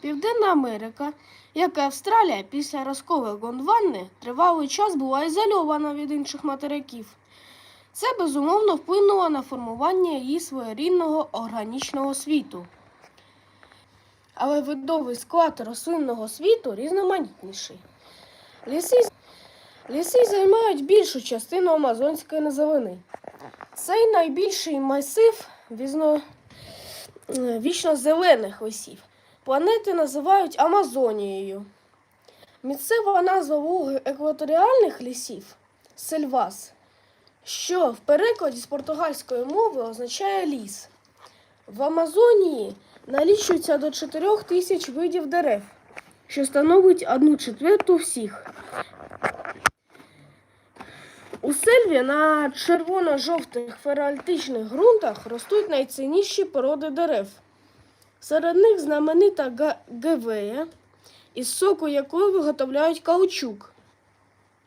Південна Америка, як і Австралія, після розколу Гондвани тривалий час була ізольована від інших материків. Це безумовно вплинуло на формування її своєрідного органічного світу. Але видовий склад рослинного світу різноманітніший. Ліси, ліси займають більшу частину Амазонської низовини. Цей найбільший масив е, вічно-зелених лісів. Планети називають Амазонією. Місцева назва луги екваторіальних лісів сельвас, що в перекладі з португальської мови означає ліс. В Амазонії налічується до 4 тисяч видів дерев, що становить одну четверту всіх. У сельві на червоно-жовтих феральтичних ґрунтах ростуть найцінніші породи дерев. Серед них знаменита гевея, із соку якої виготовляють каучук.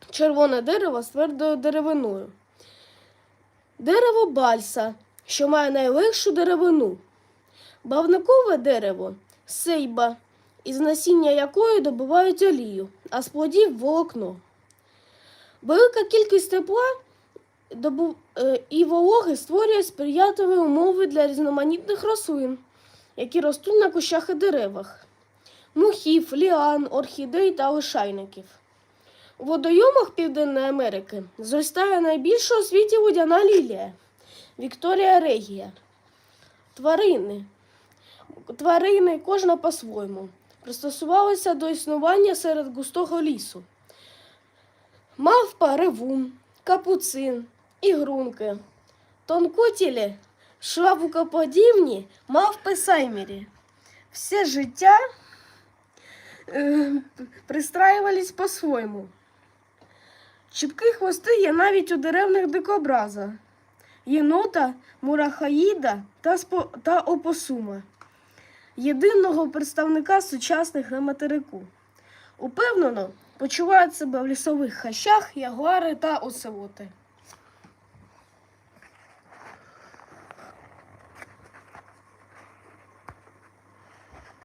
Червоне дерево з твердою деревиною. Дерево бальса, що має найлегшу деревину. Бавникове дерево сейба, із насіння якої добувають олію, а з плодів волокно. Велика кількість тепла е, і вологи створює сприятливі умови для різноманітних рослин, які ростуть на кущах і деревах, мухів, ліан, орхідей та лишайників. У водойомах Південної Америки зростає найбільша у світі водяна лілія Вікторія Регія. Тварини. Тварини, кожна по-своєму, пристосувалися до існування серед густого лісу. Мавпа ревун, капуцин, ігрунки, тонкотілі, швабукоподібні, мавпи саймірі. Все життя е, пристраювались по-своєму. Чіпкі хвости є навіть у деревних дикобраза, єнота, мурахаїда та, спо, та опосума, єдиного представника сучасних на материку. Упевнено, почувають себе в лісових хащах ягуари та оцелоти.